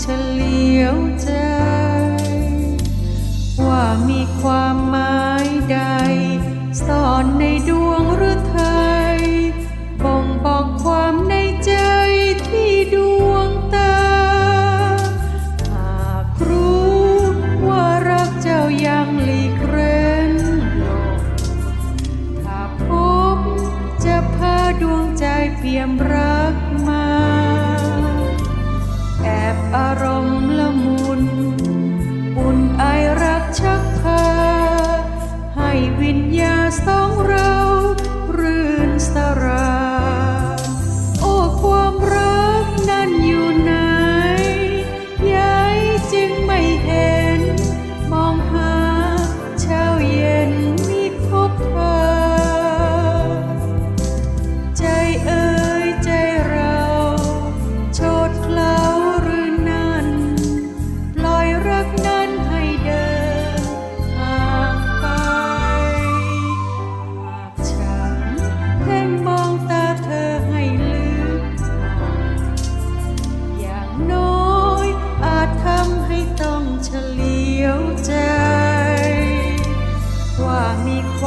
เฉลียวใจ ว่ามีความหมายใดซ่อนในดวงหรือไทยบ่งบอกความในใจที่ดวงตา หากรู้ว่ารักเจ้ายังหลีกเร้นหลบถ้าพบจะพาดวงใจเปี่ยม วิน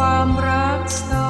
ความรักส